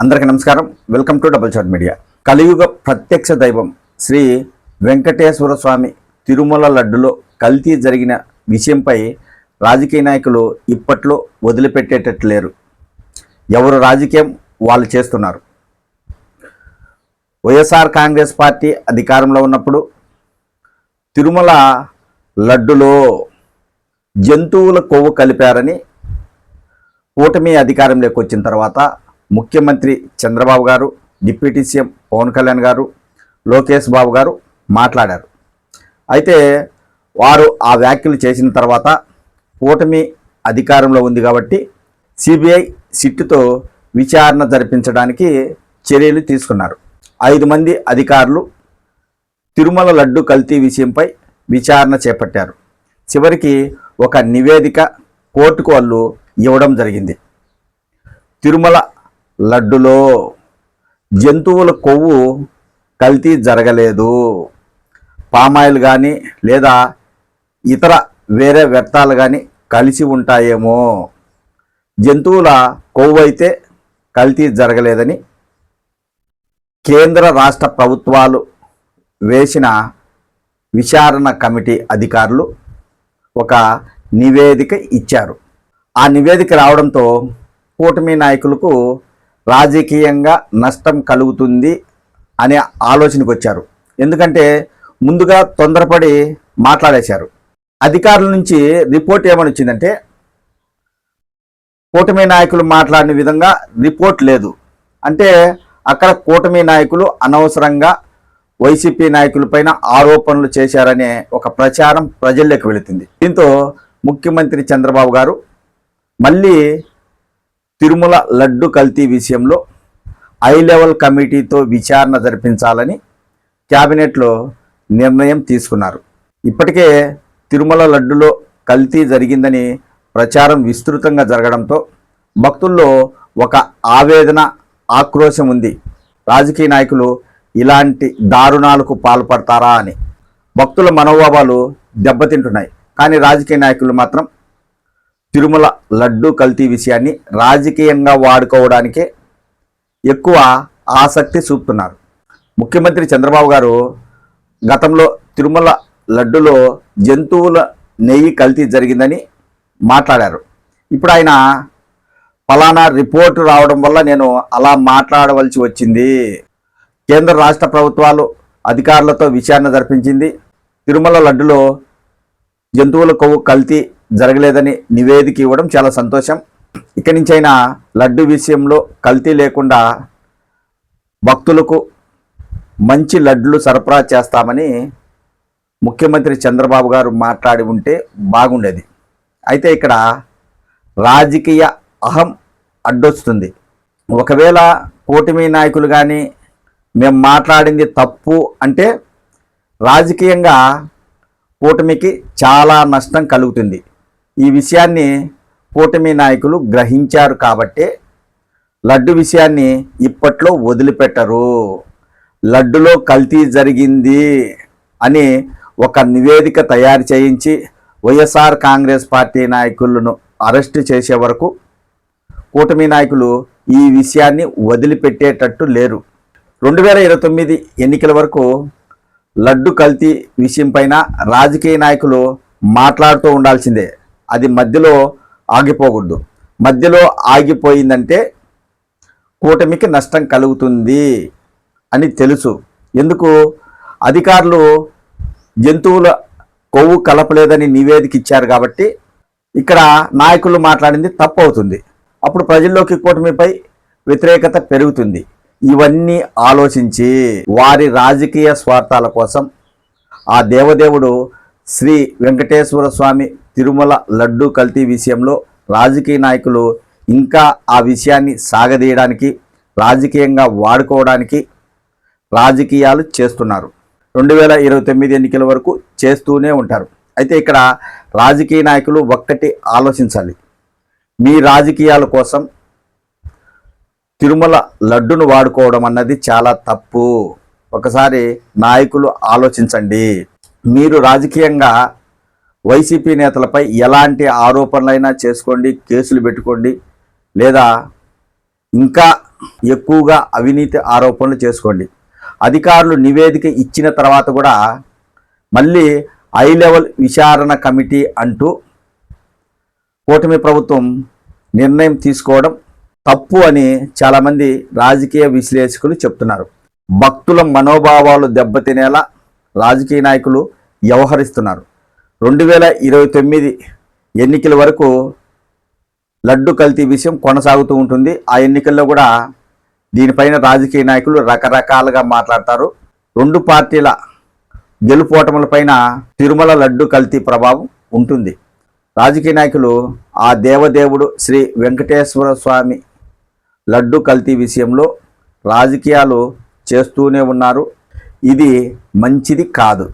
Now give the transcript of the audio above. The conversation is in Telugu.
అందరికీ నమస్కారం. Welcome to double shot media. కలియుగ ప్రత్యక్ష దైవం శ్రీ వెంకటేశ్వర స్వామి తిరుమల లడ్డులో కల్తీ జరిగిన విషయంపై రాజకీయ నాయకులు ఇప్పట్లో వదిలిపెట్టేటట్లు లేరు. ఎవరు రాజకీయం వాళ్ళు చేస్తున్నారు. వైఎస్ఆర్ కాంగ్రెస్ పార్టీ అధికారంలో ఉన్నప్పుడు తిరుమల లడ్డులో జంతువుల కొవ్వు కలిపారని కూటమి అధికారంలోకి వచ్చిన తర్వాత ముఖ్యమంత్రి చంద్రబాబు గారు డిప్యూటీ సీఎం పవన్ కళ్యాణ్ గారు లోకేష్ బాబు గారు మాట్లాడారు. అయితే వారు ఆ వ్యాఖ్యలు చేసిన తర్వాత కూటమి అధికారంలో ఉంది కాబట్టి సిబిఐ సిట్టుతో విచారణ జరిపించడానికి చర్యలు తీసుకున్నారు. ఐదు మంది అధికారులు తిరుమల లడ్డు కల్తీ విషయంపై విచారణ చేపట్టారు. చివరికి ఒక నివేదిక కోర్టుకు వాళ్ళు ఇవ్వడం జరిగింది. తిరుమల లడ్డులో జంతువుల కొవ్వు కల్తీ జరగలేదు. పామాయిల్ కానీ లేదా ఇతర వేరే వ్యర్థాలు కానీ కలిసి ఉంటాయేమో. జంతువుల కొవ్వు అయితే కల్తీ జరగలేదని కేంద్ర రాష్ట్ర ప్రభుత్వాలు వేసిన విచారణ కమిటీ అధికారులు ఒక నివేదిక ఇచ్చారు. ఆ నివేదిక రావడంతో కూటమి నాయకులకు రాజకీయంగా నష్టం కలుగుతుంది అనే ఆలోచనకు వచ్చారు ఎందుకంటే ముందుగా తొందరపడి మాట్లాడేశారు. అధికారుల నుంచి రిపోర్ట్ ఏమని వచ్చిందంటే కూటమి నాయకులు మాట్లాడిన విధంగా రిపోర్ట్ లేదు. అంటే అక్కడ కూటమి నాయకులు అనవసరంగా వైసీపీ నాయకులపైన ఆరోపణలు చేశారనే ఒక ప్రచారం ప్రజల్లోకి వెళుతుంది. దీంతో ముఖ్యమంత్రి చంద్రబాబు గారు మళ్ళీ తిరుమల లడ్డు కల్తీ విషయంలో హై లెవెల్ కమిటీతో విచారణ జరిపించాలని క్యాబినెట్లో నిర్ణయం తీసుకున్నారు. ఇప్పటికే తిరుమల లడ్డులో కల్తీ జరిగిందని ప్రచారం విస్తృతంగా జరగడంతో భక్తుల్లో ఒక ఆవేదన ఆక్రోశం ఉంది. రాజకీయ నాయకులు ఇలాంటి దారుణాలకు పాల్పడతారా అని. భక్తుల మనోభావాలు దెబ్బతింటున్నాయి. కానీ రాజకీయ నాయకులు మాత్రం తిరుమల లడ్డు కల్తీ విషయాన్ని రాజకీయంగా వాడుకోవడానికే ఎక్కువ ఆసక్తి చూపుతున్నారు. ముఖ్యమంత్రి చంద్రబాబు గారు గతంలో తిరుమల లడ్డులో జంతువుల నెయ్యి కల్తీ జరిగిందని మాట్లాడారు. ఇప్పుడు ఆయన ఫలానా రిపోర్టు రావడం వల్ల నేను అలా మాట్లాడవలసి వచ్చింది. కేంద్ర రాష్ట్ర ప్రభుత్వాలు అధికారులతో విచారణ జరిపించింది. తిరుమల లడ్డులో జంతువుల కొవ్వు కల్తీ జరగలేదని నివేదిక ఇవ్వడం చాలా సంతోషం. ఇక్కడి నుంచైనా లడ్డు విషయంలో కల్తీ లేకుండా భక్తులకు మంచి లడ్లు సరఫరా చేస్తామని ముఖ్యమంత్రి చంద్రబాబు గారు మాట్లాడి ఉంటే బాగుండేది. అయితే ఇక్కడ రాజకీయ అహం అడ్డొస్తుంది. ఒకవేళ కూటమి నాయకులు కానీ మేము మాట్లాడింది తప్పు అంటే రాజకీయంగా కూటమికి చాలా నష్టం కలుగుతుంది. ఈ విషయాన్ని కూటమి నాయకులు గ్రహించారు కాబట్టే లడ్డు విషయాన్ని ఇప్పట్లో వదిలిపెట్టరు. లడ్డులో కల్తీ జరిగింది అని ఒక నివేదిక తయారు చేయించి వైఎస్ఆర్ కాంగ్రెస్ పార్టీ నాయకులను అరెస్టు చేసే వరకు కూటమి నాయకులు ఈ విషయాన్ని వదిలిపెట్టేటట్టు లేరు. రెండు వేల ఇరవై తొమ్మిది ఎన్నికల వరకు లడ్డు కల్తీ విషయం పైన రాజకీయ నాయకులు మాట్లాడుతూ ఉండాల్సిందే. అది మధ్యలో ఆగిపోకూడదు. మధ్యలో ఆగిపోయిందంటే కూటమికి నష్టం కలుగుతుంది అని తెలుసు. ఎందుకు? అధికారులు జంతువుల కొవ్వు కలపలేదని నివేదిక ఇచ్చారు కాబట్టి ఇక్కడ నాయకులు మాట్లాడింది తప్పు అవుతుంది. అప్పుడు ప్రజల్లోకి కూటమిపై వ్యతిరేకత పెరుగుతుంది. ఇవన్నీ ఆలోచించి వారి రాజకీయ స్వార్థాల కోసం ఆ దేవదేవుడు శ్రీ వెంకటేశ్వర స్వామి తిరుమల లడ్డు కల్తీ విషయంలో రాజకీయ నాయకులు ఇంకా ఆ విషయాన్ని సాగదీయడానికి రాజకీయంగా వాడుకోవడానికి రాజకీయాలు చేస్తున్నారు. రెండు వేల ఇరవై తొమ్మిది ఎన్నికల వరకు చేస్తూనే ఉంటారు. అయితే ఇక్కడ రాజకీయ నాయకులు ఒక్కటి ఆలోచించాలి. మీ రాజకీయాల కోసం తిరుమల లడ్డును వాడుకోవడం అన్నది చాలా తప్పు. ఒకసారి నాయకులు ఆలోచించండి. మీరు రాజకీయంగా వైసీపీ నేతలపై ఎలాంటి ఆరోపణలైనా చేసుకోండి కేసులు పెట్టుకోండి లేదా ఇంకా ఎక్కువగా అవినీతి ఆరోపణలు చేసుకోండి. అధికారులు నివేదిక ఇచ్చిన తర్వాత కూడా మళ్ళీ హై లెవెల్ విచారణ కమిటీ అంటూ కూటమి ప్రభుత్వం నిర్ణయం తీసుకోవడం తప్పు అని చాలామంది రాజకీయ విశ్లేషకులు చెప్తున్నారు. భక్తుల మనోభావాలు దెబ్బతినేలా రాజకీయ నాయకులు వ్యవహరిస్తున్నారు. రెండు వేల ఇరవై తొమ్మిది ఎన్నికల వరకు లడ్డు కల్తీ విషయం కొనసాగుతూ ఉంటుంది. ఆ ఎన్నికల్లో కూడా దీనిపైన రాజకీయ నాయకులు రకరకాలుగా మాట్లాడతారు. రెండు పార్టీల గెలుపోటములపైన తిరుమల లడ్డు కల్తీ ప్రభావం ఉంటుంది. రాజకీయ నాయకులు ఆ దేవదేవుడు శ్రీ వెంకటేశ్వర స్వామి లడ్డు కల్తీ విషయంలో రాజకీయాలు చేస్తూనే ఉన్నారు. ఇది మంచిది కాదు.